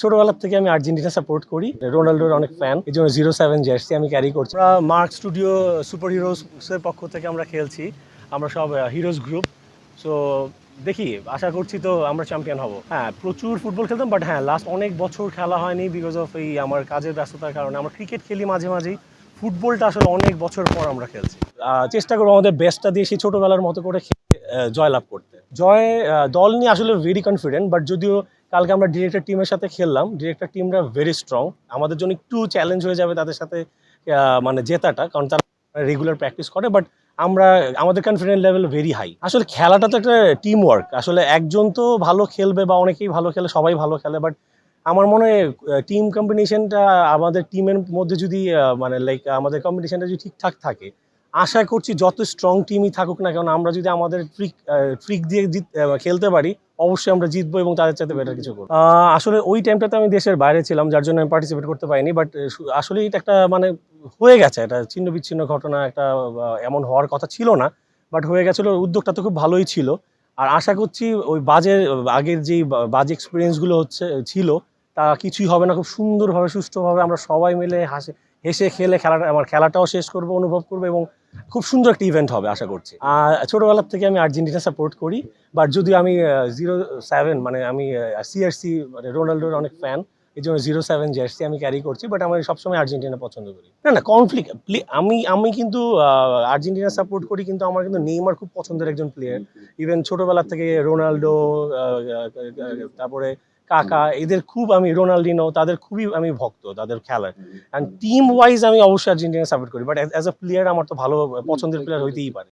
ছোটবেলার থেকে আমি আর্জেন্টিনা সাপোর্ট করি। রোনাল্ডোর অনেক ফ্যান এই জন্য জিরো সেভেন জার্সি আমি ক্যারি করছি। আমরা মার্ক স্টুডিও সুপার হিরোস এর পক্ষ থেকে আমরা খেলছি। আমরা সব হিরোজ গ্রুপ সো দেখি আশা করছি তো আমরা চ্যাম্পিয়ন হব। হ্যাঁ প্রচুর ফুটবল খেলতাম বাট হ্যাঁ লাস্ট অনেক বছর খেলা হয়নি বিকজ অফ এই আমার কাজের ব্যস্ততার কারণে। আমরা ক্রিকেট খেলি মাঝে মাঝেই। ফুটবলটা আসলে অনেক বছর পর আমরা খেলছি। চেষ্টা করব আমাদের বেস্টটা দিয়ে সেই ছোটবেলার মতো করে জয়লাভ করতে। জয় দল নিয়ে আসলে ভেরি কনফিডেন্ট বাট যদিও কালকে আমরা ডিরেক্টর টিমের সাথে খেললাম ডিরেক্টর টিমরা ভেরি স্ট্রং আমাদের জন্য একটু চ্যালেঞ্জ হয়ে যাবে তাদের সাথে মানে জেতাটা, কারণ তারা রেগুলার প্র্যাকটিস করে বাট আমরা, আমাদের কনফিডেন্স লেভেল ভেরি হাই আসলে খেলাটা তো একটা টিম ওয়ার্ক আসলে একজন তো ভালো খেলবে বা অনেকেই ভালো খেলে, সবাই ভালো খেলে বাট আমার মনে হয় টিম কম্বিনেশনটা আমাদের টিমের মধ্যে যদি মানে লাইক আমাদের কম্বিনেশনটা যদি ঠিকঠাক থাকে আশা করছি যত স্ট্রং টিমই থাকুক না কেন, আমরা যদি আমাদের ট্রিক ট্রিক দিয়ে জিত খেলতে পারি, অবশ্যই আমরা জিতবো এবং তাদের চাইতে বেটার কিছু করব। আসলে ওই টাইমটাতে আমি দেশের বাইরে ছিলাম, যার জন্য আমি পার্টিসিপেট করতে পারিনি বাট আসলে এটা একটা মানে হয়ে গেছে, এটা ছিন্ন বিচ্ছিন্ন ঘটনা, একটা এমন হওয়ার কথা ছিল না বাট হয়ে গেছিল, উদ্যোগটা তো খুব ভালোই ছিল। আর আশা করছি ওই বাজে, আগের যেই বাজে এক্সপিরিয়েন্সগুলো হচ্ছে, ছিল, তা কিছুই হবে না, খুব সুন্দরভাবে, সুষ্ঠুভাবে আমরা সবাই মিলে হাসে হেসে খেলে খেলাটা, আমার খেলাটাও শেষ করব, অনুভব করব এবং খুব সুন্দর একটা ইভেন্ট হবে, আশা করছি। আর ছোটোবেলার থেকে আমি আর্জেন্টিনা সাপোর্ট করি বাট যদি আমি জিরো সেভেন মানে আমি সিআরসি মানে রোনাল্ডোর অনেক ফ্যান এই জন্য জিরো সেভেন জার্সি আমি ক্যারি করছি বাট আমি সবসময় আর্জেন্টিনা পছন্দ করি। না না কনফ্লিক্ট আমি আমি কিন্তু আর্জেন্টিনা সাপোর্ট করি, কিন্তু আমার কিন্তু নেইমার খুব পছন্দের একজন প্লেয়ার ইভেন ছোটবেলা থেকে রোনাল্ডো তারপরে কাকা এদের খুব আমি রোনাল্ডিনো তাদের খুবই আমি ভক্ত তাদের খেলার। অ্যান্ড টিম ওয়াইজ আমি অবশ্যই আর্জেন্টিনা সাপোর্ট করি বাট অ্যাজ এ প্লেয়ার আমার তো ভালো পছন্দের প্লেয়ার হইতেই পারে।